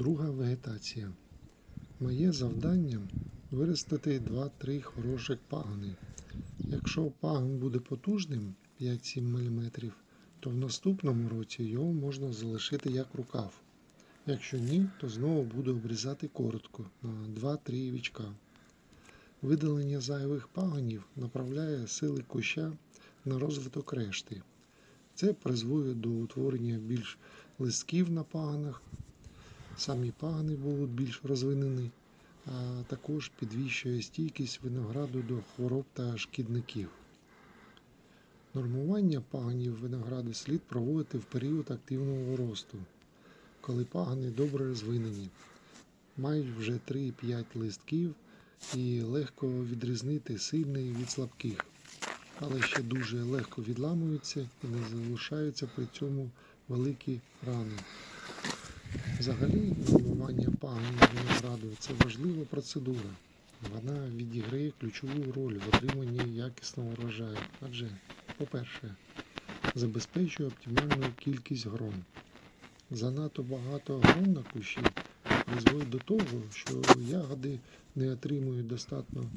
Друга вегетація. Моє завдання виростити 2-3 хороших пагони. Якщо пагон буде потужним 5-7 мм, то в наступному році його можна залишити як рукав. Якщо ні, то знову буду обрізати коротко на 2-3 вічка. Видалення зайвих пагонів направляє сили куща на розвиток решти. Це призводить до утворення більш листків на пагонах, самі пагони будуть більш розвинені, а також підвищує стійкість винограду до хвороб та шкідників. Нормування пагонів винограду слід проводити в період активного росту, коли пагони добре розвинені, мають вже 3-5 листків і легко відрізнити сильний від слабких, але ще дуже легко відламуються і не залишаються при цьому великі рани. Взагалі, нормування пагонів винограду це важлива процедура. Вона відіграє ключову роль в отриманні якісного врожаю, адже, по-перше, забезпечує оптимальну кількість грон. Занадто багато грон на кущі призводить до того, що ягоди не отримують достатньо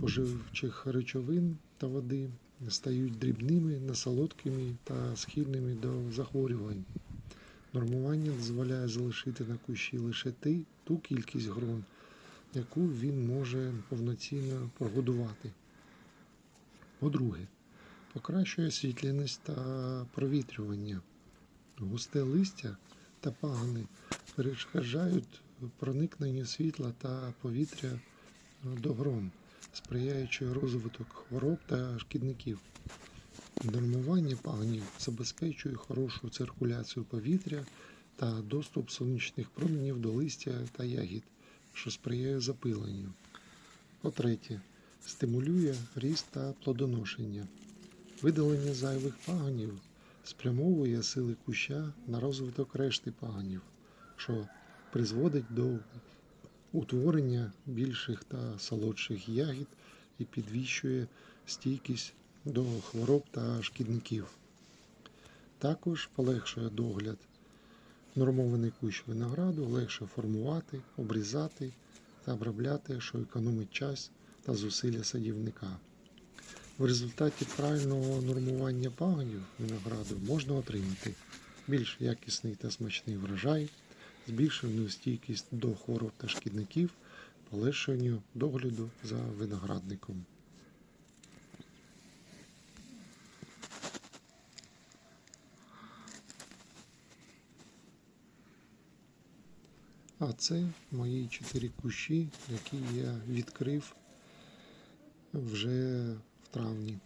поживчих речовин та води, стають дрібними, несолодкими та схильними до захворювань. Нормування дозволяє залишити на кущі лише ту кількість грон, яку він може повноцінно прогодувати. По-друге, покращує світляність та провітрювання. Густе листя та пагони перешкоджають проникненню світла та повітря до грон, сприяючи розвиток хвороб та шкідників. Нормування пагонів забезпечує хорошу циркуляцію повітря та доступ сонячних променів до листя та ягід, що сприяє запиленню. По-третє, стимулює ріст та плодоношення. Видалення зайвих пагонів спрямовує сили куща на розвиток решти пагонів, що призводить до утворення більших та солодших ягід і підвищує стійкість до хвороб та шкідників. Також полегшує догляд. Нормований кущ винограду легше формувати, обрізати та обробляти, що економить час та зусилля садівника. В результаті правильного нормування пагонів винограду можна отримати більш якісний та смачний врожай, збільшену стійкість до хвороб та шкідників, полегшенню догляду за виноградником. А це мої чотири кущі, які я відкрив вже в травні.